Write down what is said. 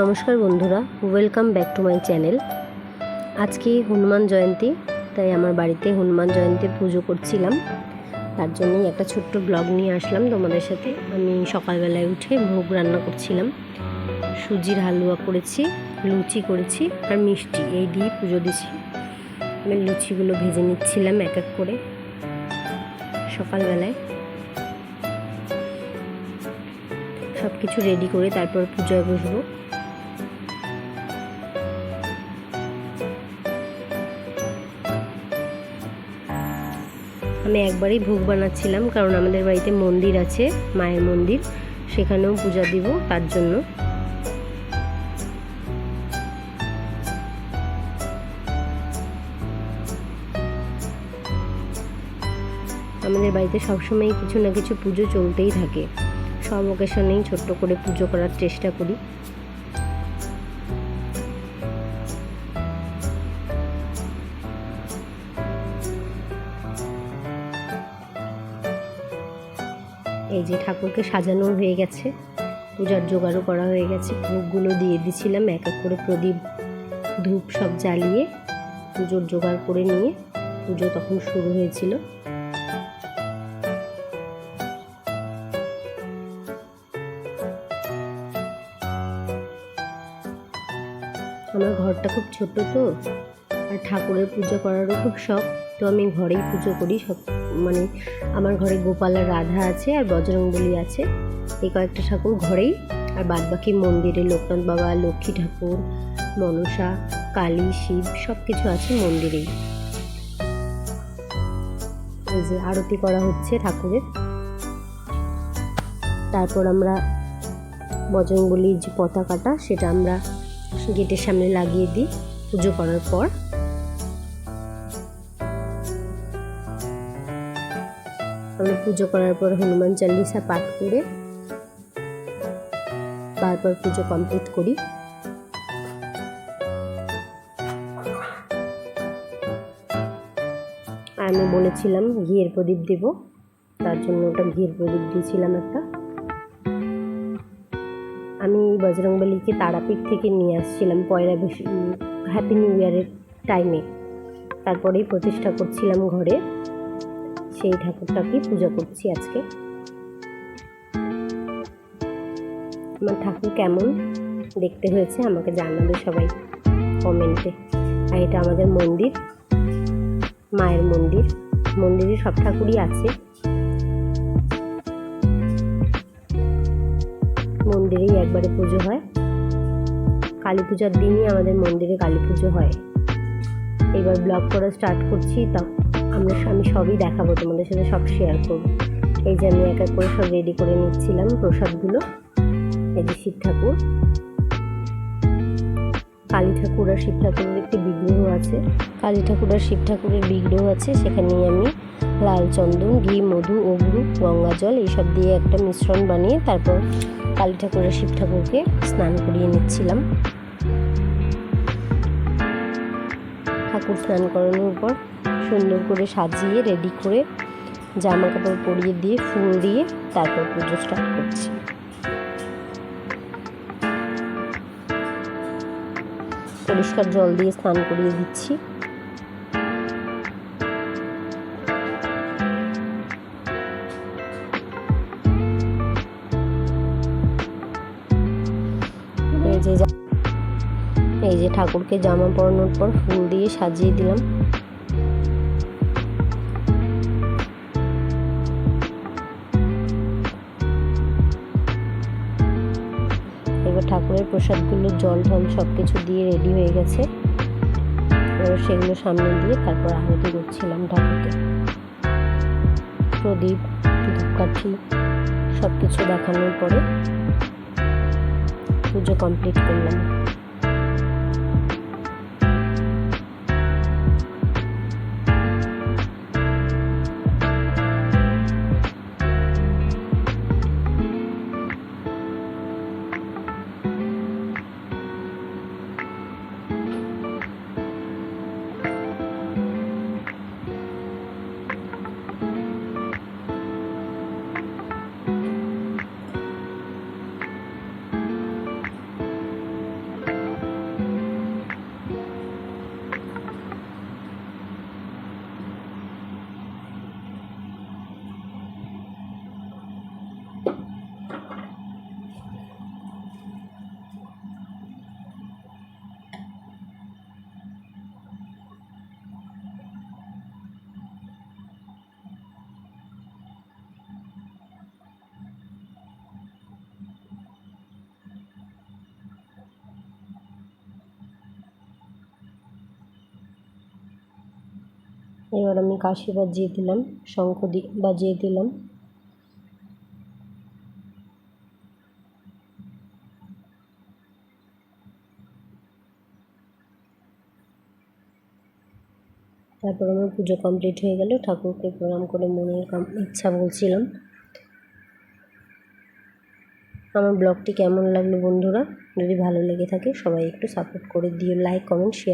নমস্কার বন্ধুরা welcome back to my channel আজকে হনুমান জয়ন্তী, তাই আমার বাড়িতে হনুমান জয়ন্তী পুজো করছিলাম। তার জন্যই একটা ছোট্ট ব্লগ নিয়ে আসলাম তোমাদের সাথে। আমি সকালবেলায় উঠে ভোগ রান্না করছিলাম। সুজির হালুয়া করেছি, লুচি করেছি আর মিষ্টি এই দিয়ে পুজো দিছি। আমি লুচিগুলো ভেজে নিচ্ছিলাম এক এক করে সকালবেলায়। সব কিছু রেডি করে তারপর পুজোয় বসবো। আমি একবারই ভোগ বানাচ্ছিলাম, কারণ আমাদের বাড়িতে মন্দির আছে, মায়ের মন্দির। সেখানেও পূজা দিব তার জন্য। আমাদের বাড়িতে সবসময় কিছু না কিছু পুজো চলতেই থাকে। সব ওকেশনেই ছোট্ট করে পুজো করার চেষ্টা করি। এই যে ঠাকুরকে সাজানো হয়ে গেছে, পূজার জোগাড়ও করা হয়ে গেছে। ভোগগুলো দিয়ে দিছিলাম, এক এক করে প্রদীপ, ধূপ সব জ্বালিয়ে পুজোর জোগাড় করে নিয়ে পুজো তখন শুরু হয়েছিল। আমার ঘরটা খুব ছোট তো, আর ঠাকুরের পুজো করারও খুব শখ। আমি ঘরেই পুজো করি, সব মানে আমার ঘরে গোপাল আর রাধা আছে আর বজরংবলী আছে। এই কয়েকটা ঠাকুর ঘরেই, আর বাদ বাকি মন্দিরে লোকনাথ বাবা, লক্ষ্মী ঠাকুর, মনসা, কালী, শিব সব কিছু আছে মন্দিরেই। যে আরতি করা হচ্ছে ঠাকুরের। তারপর আমরা বজরংবলীর যে পতাকাটা, সেটা আমরা গেটের সামনে লাগিয়ে দিই পুজো করার পর। আমরা পুজো করার পর হনুমান চালিসা পাঠ করে তারপর পুজো কমপ্লিট করি। আমি বলেছিলাম ঘিয়ের প্রদীপ দেব, তার জন্য ওটা ঘিয়ের প্রদীপ দিয়েছিলাম একটা। আমি বজরংবলীকে তারাপীঠ থেকে নিয়ে আসছিলাম পয়লা হ্যাপি নিউ ইয়ারের টাইমে তারপরেই প্রতিষ্ঠা করছিলাম ঘরে। সেই ঠাকুরটাকেই পূজা করছি আজকে। আমার ঠাকুর কেমন? দেখতে হয়েছে, আমাকে জানাবে সবাই কমেন্টে। আর এটা আমাদের মন্দির, মায়ের মন্দির। মন্দিরে সব ঠাকুরই আছে। মন্দিরেই একবারে পুজো হয়। কালী পূজার দিনই আমাদের মন্দিরে কালী পুজো হয়। এবার ব্লগ করা স্টার্ট করছি, তা আমরা আমি সবই দেখাবো তোমাদের সাথে, সব শেয়ার করব। এই যে আমি এক এক করে সব রেডি করে নিচ্ছিলাম প্রসাদগুলো। এই যে শিব ঠাকুর। কালী ঠাকুর আর শিব ঠাকুরের একটি বিগ্রহ আছে। কালী ঠাকুর আর শিব ঠাকুরের বিগ্রহ আছে সেখানে আমি লাল চন্দন, ঘি, মধু অগ্রু গঙ্গা জল, এইসব দিয়ে একটা মিশ্রণ বানিয়ে তারপর কালী ঠাকুর আর শিব ঠাকুরকে স্নান করিয়ে নিচ্ছিলাম। ঠাকুর স্নান করানোর পর সুন্দর করে সাজিয়ে রেডি করে জামা কাপড় পরিয়ে দিয়ে, ফুল দিয়ে তারপর পুজো স্টার্ট করছি। পরিষ্কার জল দিয়ে স্নান করিয়ে দিচ্ছি। এই যে ঠাকুরকে জামা পরানোর পর ফুল দিয়ে সাজিয়ে দিলাম। এবার ঠাকুরের প্রসাদগুলো, জল ঢল সব কিছু দিয়ে রেডি হয়ে গেছে। এবার সেগুলো সামনে দিয়ে তারপর আহতি করছিলাম ঠাকুরকে। প্রদীপ, ধূপকাঠি সব কিছু দেখানোর পরে পুজো কমপ্লিট করলাম। এবার আমি কাশি বাজিয়ে দিলাম শঙ্খ দি বাজিয়ে দিলাম। তারপর আমার পুজো কমপ্লিট হয়ে গেল, ঠাকুরকে প্রণাম করে মনের ইচ্ছা বলছিলাম। আমার ব্লগটি কেমন লাগল বন্ধুরা? যদি ভালো লেগে থাকে সবাই একটু সাপোর্ট করে দিও লাইক কমেন্ট শেয়ার